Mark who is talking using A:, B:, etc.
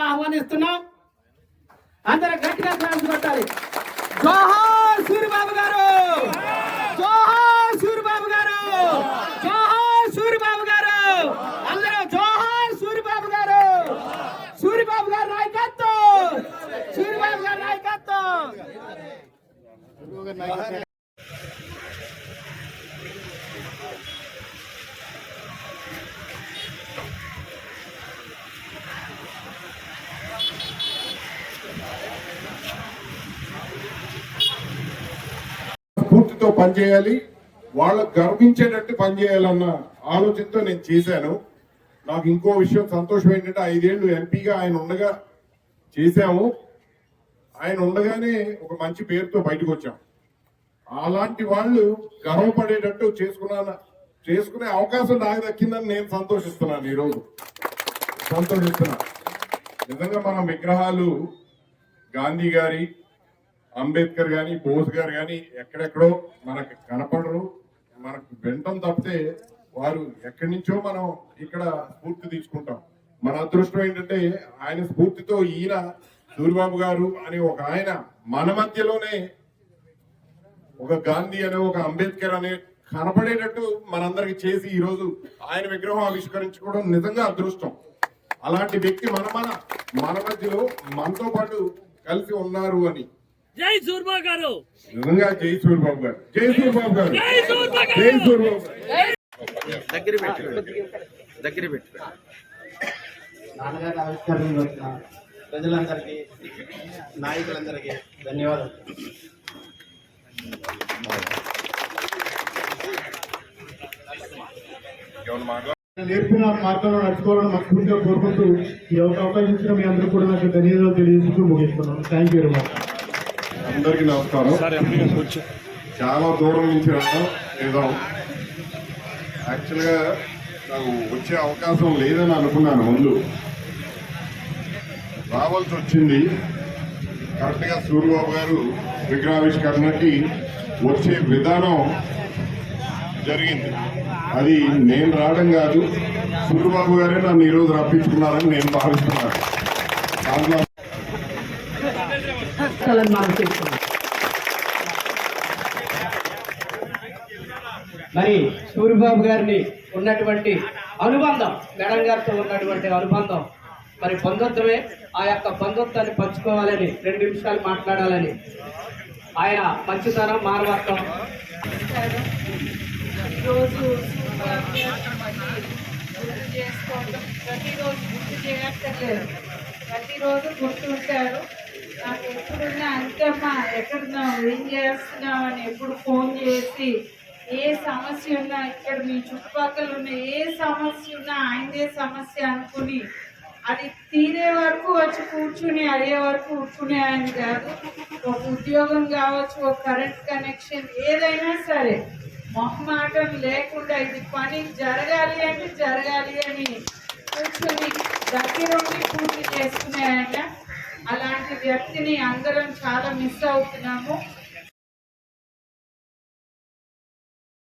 A: ఆహ్వానిస్తున్నాం. అందరూ గట్టిగా క్లాస్ కొట్టాలి జోహార్ సూరిబాబు గారు జోహార్ సూరిబాబు గారు జోహార్ సూరిబాబు గారు అందరూ జోహార్ సూరిబాబు గారు సూరిబాబు గారు నాయకత్వం సూరిబాబు గారు నాయకత్వం
B: స్ఫూర్తితో పనిచేయాలి. వాళ్ళకు గర్వించేటట్టు పనిచేయాలన్న ఆలోచనతో నేను చేశాను. నాకు ఇంకో విషయం సంతోషం ఏంటంటే ఐదేళ్ళు ఎంపీగా ఆయన ఉండగా చేశాము. ఆయన ఉండగానే ఒక మంచి పేరుతో బయటకు వచ్చాం. అలాంటి వాళ్ళు గర్వపడేటట్టు చేసుకున్నాను చేసుకునే అవకాశం నాకు దక్కిందని నేను సంతోషిస్తున్నాను ఈరోజు. సంతోషిస్తున్నా. నిజంగా మన విగ్రహాలు గాంధీ గారి అంబేద్కర్ గాని బోస్ గారు గాని ఎక్కడెక్కడో మనకు కనపడరు. మనకు వినటం తప్పితే వారు ఎక్కడి నుంచో మనం ఇక్కడ స్ఫూర్తి తీసుకుంటాం. మన అదృష్టం ఏంటంటే ఆయన స్ఫూర్తితో ఈయన సూర్యబాబు గారు అని ఒక ఆయన మన మధ్యలోనే ఒక గాంధీ అనే ఒక అంబేద్కర్ అనే కనపడేటట్టు మనందరికి చేసి ఈ రోజు ఆయన విగ్రహం ఆవిష్కరించుకోవడం నిజంగా అదృష్టం. అలాంటి వ్యక్తి మన మన మన మధ్యలో మనతో పాటు కలిసి ఉన్నారు అని.
C: జై సూర్మా గారు!
B: నిజంగా జై సూర్యబాబు గారు. జై సూర్యబాబు గారు.
C: జై గారు!
D: దగ్గర పెట్టు దగ్గర పెట్టు
E: నాన్నగారి ప్రజలందరికీ నాయకులందరికీ ధన్యవాదాలు. నేర్పిన మార్గంలో నడుచుకోవాలని మనస్ఫూర్తిగా కోరుకుంటూ ఈ అవకాశం ఇచ్చిన మీ అందరూ కూడా నాకు ధన్యవాదాలు తెలియజేస్తూ ముగిస్తున్నాను. థ్యాంక్ యూ వెరీ మచ్
B: అందరికీ నమస్కారం. చాలా దూరం నుంచి రావడం ఏదో యాక్చువల్గా నాకు వచ్చే అవకాశం లేదని అనుకున్నాను ముందు. రావాల్సి వచ్చింది. కరెక్ట్గా సూర్యబాబు గారు విగ్రహావిష్కరణకి వచ్చే విధానం జరిగింది. అది నేను రావడం కాదు సూర్యబాబు గారే నన్ను ఈరోజు రప్పించుకున్నారని నేను భావిస్తున్నాను. దాంట్లో
A: మరి సూరిబాబు గారిని ఉన్నటువంటి అనుబంధం మేడం గారితో ఉన్నటువంటి అనుబంధం మరి బంధుత్వమే ఆ యొక్క బంధుత్వాన్ని పంచుకోవాలని రెండు నిమిషాలు మాట్లాడాలని ఆయన మంచితనం మానవత్వం.
F: రోజు గుర్తు చేసుకోవడం ప్రతిరోజు గుర్తు చేయక్కర్లేదు. ప్రతిరోజు గుర్తుంటారు నాకు ఎప్పుడున్నా అంతమ్మా ఎక్కడున్నావు? ఏం చేస్తున్నావు? అని ఎప్పుడు ఫోన్ చేసి ఏ సమస్య ఉన్నా ఇక్కడ మీ చుట్టుపక్కల ఉన్న ఏ సమస్య ఉన్నా ఆయనదే సమస్య అనుకుని అది తీరే వరకు వచ్చి కూర్చుని అయ్యే వరకు కూర్చునే ఆయన కాదు. ఒక ఉద్యోగం కావచ్చు ఒక కరెంట్ కనెక్షన్ ఏదైనా సరే మొహమాటం లేకుండా ఇది పని జరగాలి అంటే జరగాలి అని కూర్చొని దగ్గరుండి పూర్తి చేసుకునే ఆయన అలాంటి వ్యక్తిని అందరం చాలా మిస్ అవుతున్నాము.